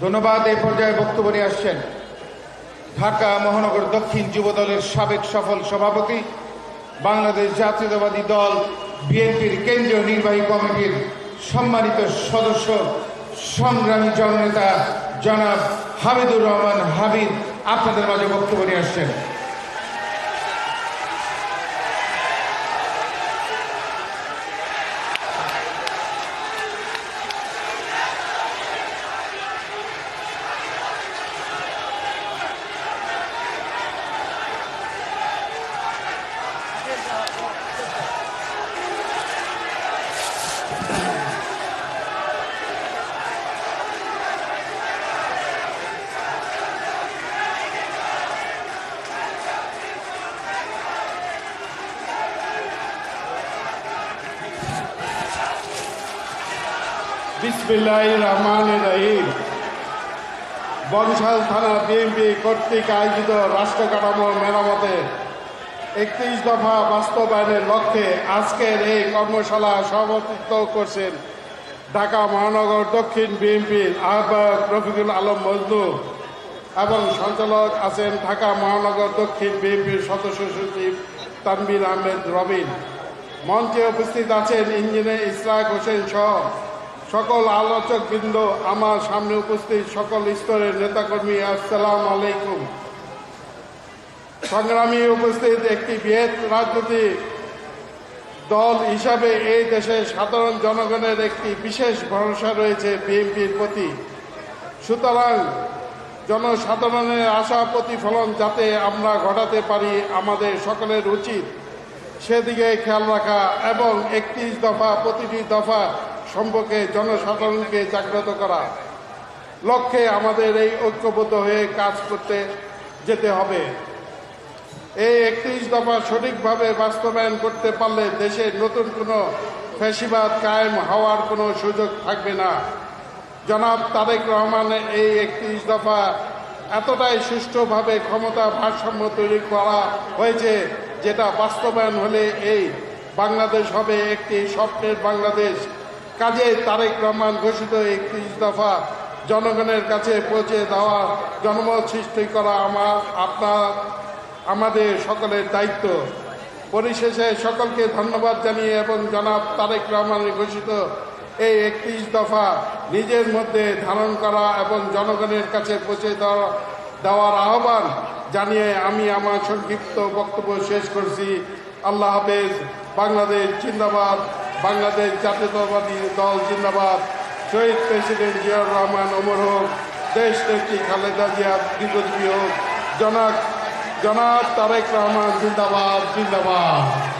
ধন্যবাদ এই পর্যায়ে বক্তব্য নিয়ে আসছেন ঢাকা মহানগর দক্ষিণ যুব দলের সাবেক সফল সভাপতি, বাংলাদেশ জাতীয়তাবাদী দল বিএনপির কেন্দ্রীয় নির্বাহী কমিটির সম্মানিত সদস্য, সংগ্রামী জননেতা জনাব হামিদুর রহমান হাবিব। আপনাদের মাঝে বক্তব্য নিয়ে আসছেন। বিসমিল্লাহ রহমান রহিম। বংশাল থানা বিএনপি কর্তৃক আয়োজিত রাষ্ট্র কাঠামো মেরামতে একত্রিশ দফা বাস্তবায়নের লক্ষ্যে আজকের এই কর্মশালা সভাপতিত্ব করছেন ঢাকা মহানগর দক্ষিণ বিএনপির আহ্বায়ক রফিকুল আলম মজনু এবং সঞ্চালক আছেন ঢাকা মহানগর দক্ষিণ বিএনপির সদস্য সচিব তানবির আহমেদ রবিন। মঞ্চে উপস্থিত আছেন ইঞ্জিনিয়ার ইসরাক হোসেন সহ সকল আলোচক বৃন্দ আমার সামনে উপস্থিত সকল স্তরের নেতাকর্মী, আসসালাম আলাইকুম। সংগ্রামী উপস্থিত একটি বৃহৎ রাজনৈতিক দল হিসাবে এই দেশের সাধারণ জনগণের একটি বিশেষ ভরসা রয়েছে বিএনপির প্রতি। সুতরাং জনসাধারণের আশা প্রতিফলন যাতে আমরা ঘটাতে পারি আমাদের সকলের উচিত। সেদিকে খেয়াল রাখা এবং একত্রিশ দফা, প্রতিটি দফা সম্পর্কে জনসাধারণকে জাগ্রত করা। লক্ষ্যে আমাদের এই ঐক্যবদ্ধ হয়ে কাজ করতে যেতে হবে। এই একত্রিশ দফা সঠিকভাবে বাস্তবায়ন করতে পারলে দেশে নতুন কোনো ফ্যাসিবাদ কায়েম হওয়ার কোনো সুযোগ থাকবে না। জনাব তারেক রহমান এই একত্রিশ দফা এতটাই সুষ্ঠুভাবে ক্ষমতা ভারসাম্য তৈরি করা হয়েছে যেটা বাস্তবায়ন হলে এই বাংলাদেশ হবে একটি স্বপ্নের বাংলাদেশ। কাজে তারেক রহমান ঘোষিত একত্রিশ দফা জনগণের কাছে পৌঁছে দেওয়া, জনমত সৃষ্টি করা আমার, আপনার, আমাদের সকলের দায়িত্ব। পরিশেষে সকলকে ধন্যবাদ জানিয়ে এবং জনাব তারেক রহমানের ঘোষিত এই একত্রিশ দফা নিজের মধ্যে ধারণ করা এবং জনগণের কাছে পৌঁছে দেওয়া, দেওয়ার আহ্বান জানিয়ে আমি আমার সংক্ষিপ্ত বক্তব্য শেষ করছি। আল্লাহ হাফেজ, বাংলাদেশ জিন্দাবাদ। বাংলাদেশ জাতীয়তাবাদী দল জিন্দাবাদ। শহীদ প্রেসিডেন্ট জিয়াউর রহমান ওমর হোক, দেশ নেত্রী খালেদা জিয়া দীর্ঘজীবী হোক জনাক জনাব তারেক রহমান জিন্দাবাদ জিন্দাবাদ।